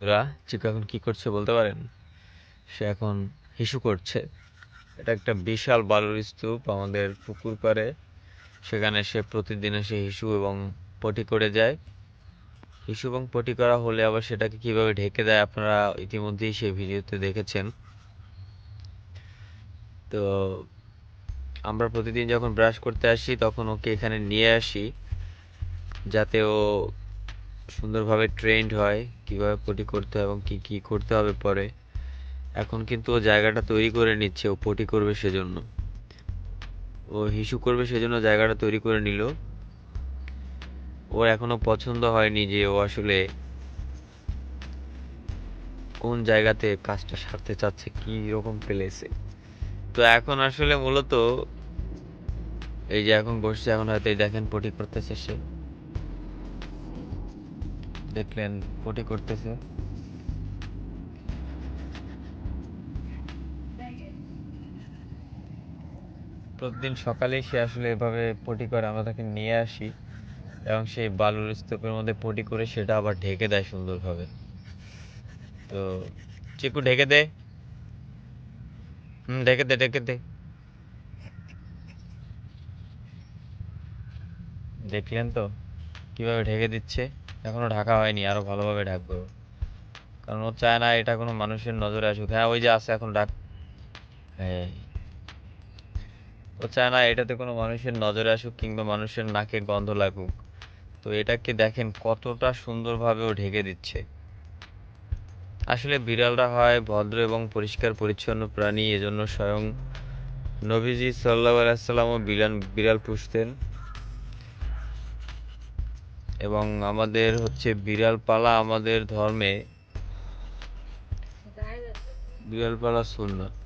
রা চিকু এখন কি করছে বলতে পারেন? সে এখন হিসু করছে। এটা একটা বিশাল বালুর স্তূপ আমাদের পুকুর পাড়ে। সেখানে সে প্রতিদিন এসে হিসু এবং পটি করে যায়। হিসু এবং পটি করা হলে আবার সেটাকে কীভাবে ঢেকে দেয় আপনারা ইতিমধ্যেই সেই ভিডিওতে দেখেছেন। তো আমরা প্রতিদিন যখন ব্রাশ করতে আসি, তখন ওকে এখানে নিয়ে আসি, যাতে ও সুন্দরভাবে ট্রেন্ড হয়, কীভাবে পটি করতে হয় এবং কি কি করতে হবে পরে। এখন কিন্তু ও জায়গাটা তৈরি করে নিচ্ছে, ও পটি করবে সেজন্য। ও হিসু করবে সেজন্য জায়গাটা তৈরি করে নিল। ওর এখনও পছন্দ হয়নি যে ও আসলে কোন জায়গাতে কাজটা সারতে চাচ্ছে, কি রকম প্লেসে তো এখন আসলে মূলত এই যে এখন বসছে, এখন হয়তো এই দেখেন পটি করতেছে সে। দেখলেন পটি করতেছে। প্রতিদিন সকালেই সে আসলে এভাবে পটি করে, আমরা তাকে নিয়ে আসি। এবং সেই বালুর স্তূপের মধ্যে পটি করে সেটা আবার ঢেকে দেয় সুন্দরভাবে। তো, চিকু ঢেকে দে। হুম, ঢেকে দে ঢেকে দে। দেখলেন তো? কীভাবে ঢেকে দিচ্ছে? এখনও ঢাকা হয়নি, আরও ভালোভাবে ঢাকবো। কারণ ও চায় না এটা কোনো মানুষের নজরে আসুক। হ্যাঁ ওই যে আছে, এখন ডাক হ্যাঁ ও চায় না এটাতে কোনো মানুষের নজরে আসুক কিংবা মানুষের নাকে গন্ধ লাগুক। তো এটাকে দেখেন কতটা সুন্দরভাবে ও ঢেকে দিচ্ছে। আসলে বিড়ালরা হয় ভদ্র এবং পরিষ্কার পরিচ্ছন্ন প্রাণী, এজন্য স্বয়ং নবীজি সাল্লাহ আলাইসাল্লামও বিড়াল বিড়াল পুষতেন। এবং আমাদের হচ্ছে বিড়াল পালা আমাদের ধর্মে বিড়াল পালা সুন্নত।